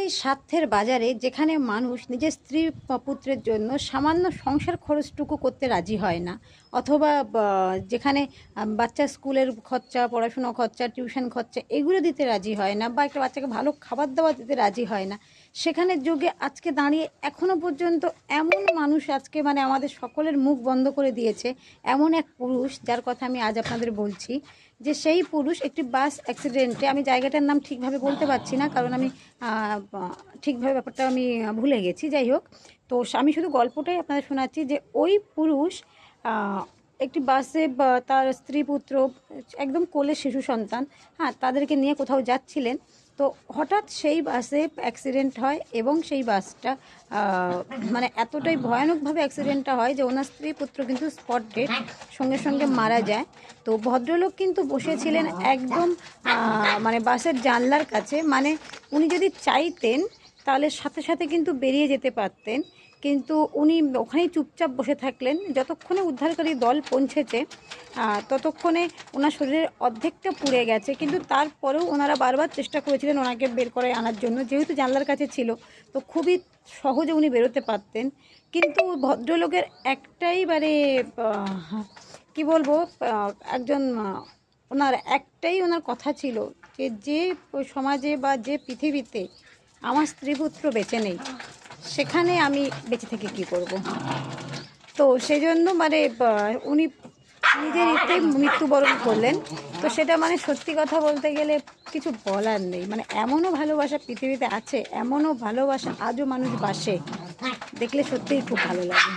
এই স্বার্থের বাজারে যেখানে মানুষ নিজের স্ত্রী পুত্রের জন্য সামান্য সংসার খরচটুকু করতে রাজি হয় না অথবা যেখানে আম, বাচ্চার স্কুলের খরচা পড়াশুনো খরচা টিউশন খরচা এগুলো দিতে রাজি হয় না বা একটা বাচ্চাকে ভালো খাবার দাবার দিতে রাজি হয় না। সেখানে যুগে আজকে দাঁড়িয়ে এখনও পর্যন্ত এমন মানুষ আজকে মানে আমাদের সকলের মুখ বন্ধ করে দিয়েছে এমন এক পুরুষ যার কথা আমি আজ আপনাদের বলছি যে সেই পুরুষ একটি বাস অ্যাক্সিডেন্টে আমি জায়গাটার নাম ঠিকভাবে বলতে পারছি না কারণ আমি ঠিকভাবে ব্যাপারটা আমি ভুলে গেছি, যাই হোক। তো আমি শুধু গল্পটাই আপনাদের শোনাচ্ছি যে ওই পুরুষ একটি বাসে তার স্ত্রী, পুত্র, একদম কোলে শিশু সন্তান হ্যাঁ তাদেরকে নিয়ে কোথাও যাচ্ছিলেন। তো হঠাৎ সেই বাসে অ্যাক্সিডেন্ট হয় এবং সেই বাসটা মানে এতটাই ভয়ানকভাবে অ্যাক্সিডেন্টটা হয় যে ওনার স্ত্রী, পুত্র কিন্তু স্পট ডেট সঙ্গে সঙ্গে মারা যায়। তো ভদ্রলোক কিন্তু বসেছিলেন একদম মানে বাসের জানলার কাছে মানে উনি যদি চাইতেন, তাহলে সাথে সাথে কিন্তু বেরিয়ে যেতে পারতেন। কিন্তু উনি ওখানেই চুপচাপ বসে থাকলেন। যতক্ষণে উদ্ধারকারী দল পৌঁছেছে ততক্ষণে ওনার শরীরের অর্ধেকটা পুড়ে গেছে। কিন্তু তারপরেও ওনারা বারবার চেষ্টা করেছিলেন ওনাকে বের করে আনার জন্য। যেহেতু জানলার কাছে ছিল, তো খুবই সহজে উনি বেরোতে পারতেন। কিন্তু ভদ্রলোকের একটাই মানে কি বলব একজন ওনার একটাই ওনার কথা ছিল যে যে সমাজে বা যে পৃথিবীতে আমার স্ত্রী পুত্র বেঁচে নেই, সেখানে আমি বেঁচে থেকে কি করব? তো সেজন্য মানে উনি নিজের ইচ্ছেই মৃত্যুবরণ করলেন। তো সেটা মানে সত্যি কথা বলতে গেলে কিছু বলার নেই। মানে এমনও ভালোবাসা পৃথিবীতে আছে, এমনও ভালোবাসা আজও মানুষ বাসে। দেখলে সত্যিই খুব ভালো লাগে।